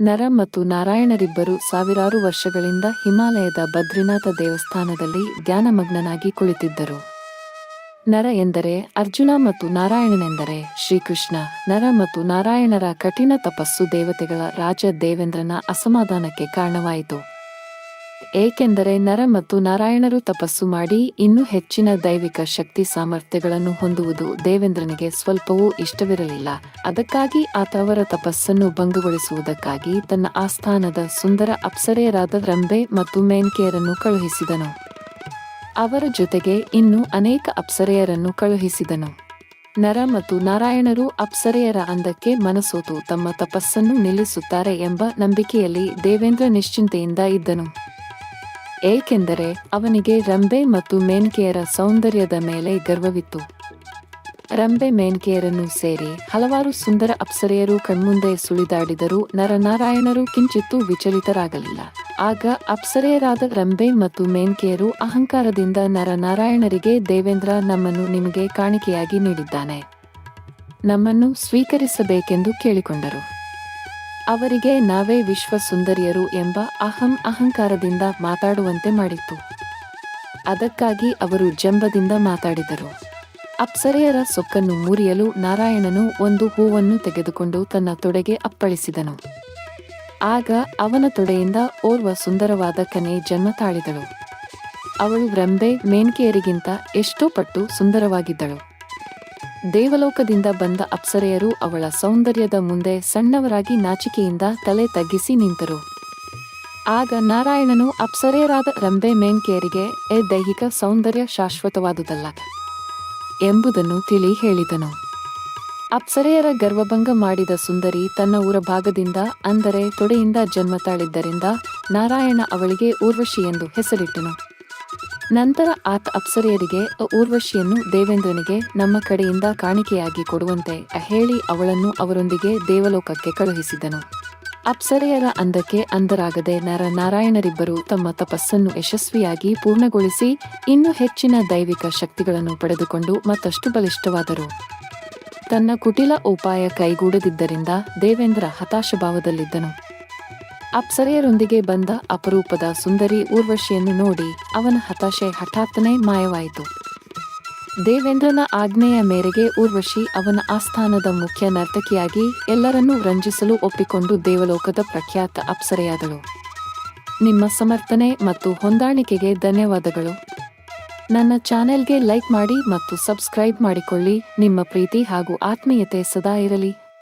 ನರ ಮತ್ತು ನಾರಾಯಣರಿಬ್ಬರು ಸಾವಿರಾರು ವರ್ಷಗಳಿಂದ ಹಿಮಾಲಯದ ಬದ್ರಿನಾಥ ದೇವಸ್ಥಾನದಲ್ಲಿ ಧ್ಯಾನಮಗ್ನನಾಗಿ ಕುಳಿತಿದ್ದರು. ನರ ಎಂದರೆ ಅರ್ಜುನ ಮತ್ತು ನಾರಾಯಣನೆಂದರೆ ಶ್ರೀಕೃಷ್ಣ. ನರ ಮತ್ತು ನಾರಾಯಣರ ಕಠಿಣ ತಪಸ್ಸು ದೇವತೆಗಳ ರಾಜ ದೇವೇಂದ್ರನ ಅಸಮಾಧಾನಕ್ಕೆ ಕಾರಣವಾಯಿತು. ಏಕೆಂದರೆ ನರ ಮತ್ತು ನಾರಾಯಣರು ತಪಸ್ಸು ಮಾಡಿ ಇನ್ನೂ ಹೆಚ್ಚಿನ ದೈವಿಕ ಶಕ್ತಿ ಸಾಮರ್ಥ್ಯಗಳನ್ನು ಹೊಂದುವುದು ದೇವೇಂದ್ರನಿಗೆ ಸ್ವಲ್ಪವೂ ಇಷ್ಟವಿರಲಿಲ್ಲ. ಅದಕ್ಕಾಗಿ ಆತ ಅವರ ತಪಸ್ಸನ್ನು ಭಂಗಗೊಳಿಸುವುದಕ್ಕಾಗಿ ತನ್ನ ಆಸ್ಥಾನದ ಸುಂದರ ಅಪ್ಸರೆಯರಾದ ರಂಬೆ ಮತ್ತು ಮೇನ್ಕೆಯರನ್ನು ಕಳುಹಿಸಿದನು. ಅವರ ಜೊತೆಗೆ ಇನ್ನೂ ಅನೇಕ ಅಪ್ಸರೆಯರನ್ನು ಕಳುಹಿಸಿದನು. ನರ ಮತ್ತು ನಾರಾಯಣರು ಅಪ್ಸರೆಯರ ಅಂದಕ್ಕೆ ಮನಸೋತು ತಮ್ಮ ತಪಸ್ಸನ್ನು ನಿಲ್ಲಿಸುತ್ತಾರೆ ಎಂಬ ನಂಬಿಕೆಯಲ್ಲಿ ದೇವೇಂದ್ರ ನಿಶ್ಚಿಂತೆಯಿಂದ ಇದ್ದನು. ಏಕೆಂದರೆ ಅವನಿಗೆ ರಂಬೆ ಮತ್ತು ಮೇನ್ಕೆಯರ ಸೌಂದರ್ಯದ ಮೇಲೆ ಗರ್ವವಿತ್ತು. ರಂಬೆ ಮೇನ್ಕೆಯರನ್ನು ಸೇರಿ ಹಲವಾರು ಸುಂದರ ಅಪ್ಸರೆಯರು ಕಣ್ಮುಂದೆ ಸುಳಿದಾಡಿದರೂ ನರನಾರಾಯಣರು ಕಿಂಚಿತ್ತೂ ವಿಚಲಿತರಾಗಲಿಲ್ಲ. ಆಗ ಅಪ್ಸರೆಯರಾದ ರಂಬೆ ಮತ್ತು ಮೇನ್ಕೆಯರು ಅಹಂಕಾರದಿಂದ ನರನಾರಾಯಣರಿಗೆ, ದೇವೇಂದ್ರ ನಮ್ಮನ್ನು ನಿಮಗೆ ಕಾಣಿಕೆಯಾಗಿ ನೀಡಿದ್ದಾನೆ. ನಮ್ಮನ್ನು ಸ್ವೀಕರಿಸಬೇಕೆಂದು ಕೇಳಿಕೊಂಡರು. ಅವರಿಗೆ ನಾವೇ ವಿಶ್ವ ಸುಂದರಿಯರು ಎಂಬ ಅಹಂ ಅಹಂಕಾರದಿಂದ ಮಾತಾಡುವಂತೆ ಮಾಡಿತ್ತು ಅದಕ್ಕಾಗಿ ಅವರು ಜಂಬದಿಂದ ಮಾತಾಡಿದರು. ಅಪ್ಸರೆಯರ ಸೊಕ್ಕನ್ನು ಮುರಿಯಲು ನಾರಾಯಣನು ಒಂದು ಹೂವನ್ನು ತೆಗೆದುಕೊಂಡು ತನ್ನ ತೊಡೆಗೆ ಅಪ್ಪಳಿಸಿದನು. ಆಗ ಅವನ ತೊಡೆಯಿಂದ ಓರ್ವ ಸುಂದರವಾದ ಕನೆ ಜನ್ಮ ತಾಳಿದಳು. ಅವಳು ರಂಬೆ, ಮೇನ್ಕೆಯರಿಗಿಂತ ಎಷ್ಟೋ ಪಟ್ಟು ಸುಂದರವಾಗಿದ್ದಳು. ದೇವಲೋಕದಿಂದ ಬಂದ ಅಪ್ಸರೆಯರು ಅವಳ ಸೌಂದರ್ಯದ ಮುಂದೆ ಸಣ್ಣವರಾಗಿ ನಾಚಿಕೆಯಿಂದ ತಲೆ ತಗ್ಗಿಸಿ ನಿಂತರು. ಆಗ ನಾರಾಯಣನು ಅಪ್ಸರೆಯರಾದ ರಂಬೆ ಮೇನ್ಕೇರಿಗೆ ಎ ದೈಹಿಕ ಸೌಂದರ್ಯ ಶಾಶ್ವತವಾದುದಲ್ಲ ಎಂಬುದನ್ನು ತಿಳಿ ಹೇಳಿದನು. ಅಪ್ಸರೆಯರ ಗರ್ವಭಂಗ ಮಾಡಿದ ಸುಂದರಿ ತನ್ನ ಊರ ಭಾಗದಿಂದ, ಅಂದರೆ ತೊಡೆಯಿಂದ ಜನ್ಮ ತಾಳಿದ್ದರಿಂದ ನಾರಾಯಣ ಅವಳಿಗೆ ಊರ್ವಶಿ ಎಂದು ಹೆಸರಿಟ್ಟನು. ನಂತರ ಆತ ಅಪ್ಸರೆಯರಿಗೆ, ಊರ್ವಶಿಯನ್ನು ದೇವೇಂದ್ರನಿಗೆ ನಮ್ಮ ಕಡೆಯಿಂದ ಕಾಣಿಕೆಯಾಗಿ ಕೊಡುವಂತೆ ಹೇಳಿ ಅವಳನ್ನು ಅವರೊಂದಿಗೆ ದೇವಲೋಕಕ್ಕೆ ಕಳುಹಿಸಿದನು. ಅಪ್ಸರೆಯರ ಅಂದಕ್ಕೆ ಅಂದರಾಗದೆ ನರ ನಾರಾಯಣರಿಬ್ಬರು ತಮ್ಮ ತಪಸ್ಸನ್ನು ಯಶಸ್ವಿಯಾಗಿ ಪೂರ್ಣಗೊಳಿಸಿ, ಇನ್ನೂ ಹೆಚ್ಚಿನ ದೈವಿಕ ಶಕ್ತಿಗಳನ್ನು ಪಡೆದುಕೊಂಡು ಮತ್ತಷ್ಟು ಬಲಿಷ್ಠವಾದರು. ತನ್ನ ಕುಟಿಲ ಉಪಾಯ ಕೈಗೂಡದಿದ್ದರಿಂದ ದೇವೇಂದ್ರ ಹತಾಶಭಾವದಲ್ಲಿದ್ದನು. ಅಪ್ಸರೆಯರೊಂದಿಗೆ ಬಂದ ಅಪರೂಪದ ಸುಂದರಿ ಊರ್ವಶಿಯನ್ನು ನೋಡಿ ಅವನ ಹತಾಶೆ ಹಠಾತ್ತನೆ ಮಾಯವಾಯಿತು. ದೇವೇಂದ್ರನ ಆಜ್ಞೆಯ ಮೇರೆಗೆ ಊರ್ವಶಿ ಅವನ ಆಸ್ಥಾನದ ಮುಖ್ಯ ನರ್ತಕಿಯಾಗಿ ಎಲ್ಲರನ್ನೂ ರಂಜಿಸಲು ಒಪ್ಪಿಕೊಂಡು ದೇವಲೋಕದ ಪ್ರಖ್ಯಾತ ಅಪ್ಸರೆಯಾದಳು. ನಿಮ್ಮ ಸಮರ್ಥನೆ ಮತ್ತು ಹೊಂದಾಣಿಕೆಗೆ ಧನ್ಯವಾದಗಳು. ನನ್ನ ಚಾನೆಲ್ಗೆ ಲೈಕ್ ಮಾಡಿ ಮತ್ತು ಸಬ್ಸ್ಕ್ರೈಬ್ ಮಾಡಿಕೊಳ್ಳಿ. ನಿಮ್ಮ ಪ್ರೀತಿ ಹಾಗೂ ಆತ್ಮೀಯತೆ ಸದಾ ಇರಲಿ.